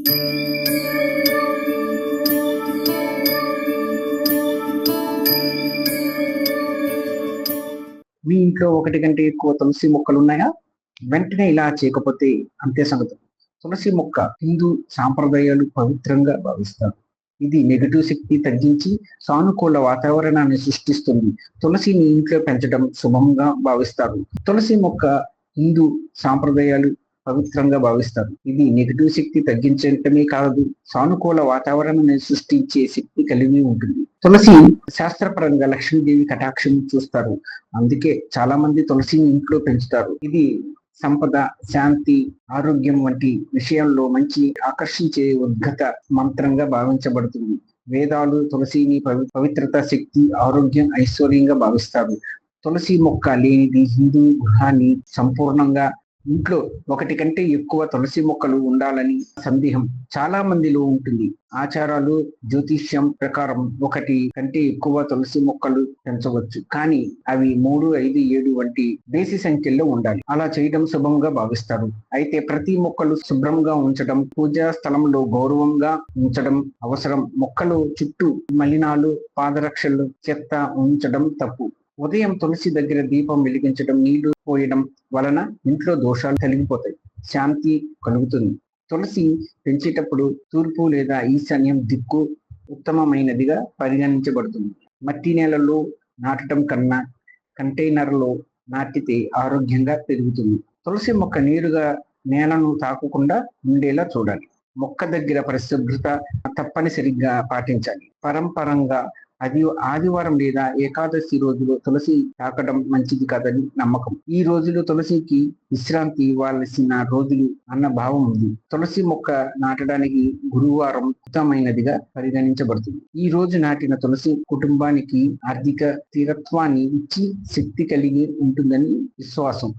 మీ ఇంట్లో ఒకటి కంటే ఎక్కువ తులసి మొక్కలు ఉన్నాయా వెంటనే ఇలా చేయకపోతే అంతే సంగతి. తులసి మొక్క హిందూ సాంప్రదాయాలు పవిత్రంగా భావిస్తారు. ఇది నెగటివ్ శక్తి తగ్గించి సానుకూల వాతావరణాన్ని సృష్టిస్తుంది. తులసిని ఇంట్లో పెంచడం శుభంగా భావిస్తారు. తులసి మొక్క హిందూ సాంప్రదాయాలు పవిత్రంగా భావిస్తారు. ఇది నెగిటివ్ శక్తి తగ్గించటమే కాదు సానుకూల వాతావరణాన్ని సృష్టించే శక్తి కలిగి ఉంటుంది. తులసి శాస్త్రపరంగా లక్ష్మీదేవి కటాక్షం చూస్తారు. అందుకే చాలా మంది తులసిని ఇంట్లో పెంచుతారు. ఇది సంపద శాంతి ఆరోగ్యం వంటి విషయంలో మంచి ఆకర్షించే ఉద్గత మంత్రంగా భావించబడుతుంది. వేదాలు తులసిని పవి పవిత్రత శక్తి ఆరోగ్యం ఐశ్వర్యంగా భావిస్తారు. తులసి మొక్క లేనిది హిందూ గృహాన్ని సంపూర్ణంగా ఇంట్లో ఒకటి కంటే ఎక్కువ తులసి మొక్కలు ఉండాలని సందేహం చాలా మందిలో ఉంటుంది. ఆచారాలు జ్యోతిష్యం ప్రకారం ఒకటి కంటే ఎక్కువ తులసి మొక్కలు పెంచవచ్చు. కానీ అవి మూడు ఐదు ఏడు వంటి బేసి సంఖ్యలో ఉండాలి. అలా చేయడం శుభంగా భావిస్తారు. అయితే ప్రతి మొక్కలు శుభ్రంగా ఉంచడం పూజా స్థలంలో గౌరవంగా ఉంచడం అవసరం. మొక్కలు చుట్టూ మలినాలు పాదరక్షలు చెత్త ఉంచడం తప్పు. ఉదయం తులసి దగ్గర దీపం వెలిగించడం నీళ్ళు పోయడం వలన ఇంట్లో దోషాలు తొలగిపోతాయి. శాంతి కలుగుతుంది. తులసి పెంచేటప్పుడు తూర్పు లేదా ఈశాన్యం దిక్కు ఉత్తమమైనదిగా పరిగణించబడుతుంది. మట్టి నేలలో నాటడం కన్నా కంటైనర్లో నాటితే ఆరోగ్యంగా పెరుగుతుంది. తులసి మొక్క నేరుగా నేలను తాకకుండా ఉండేలా చూడాలి. మొక్క దగ్గర పరిశుభ్రత తప్పనిసరిగా పాటించాలి. పరంపరంగా అది ఆదివారం లేదా ఏకాదశి రోజులో తులసి తాకడం మంచిది కాదని నమ్మకం. ఈ రోజులు తులసికి విశ్రాంతి ఇవ్వాల్సిన రోజులు అన్న భావం ఉంది. తులసి మొక్క నాటడానికి గురువారం ఉత్తమైనదిగా పరిగణించబడుతుంది. ఈ రోజు నాటిన తులసి కుటుంబానికి ఆర్థిక స్థిరత్వాన్ని ఇచ్చి శక్తి కలిగి ఉంటుందని విశ్వాసం.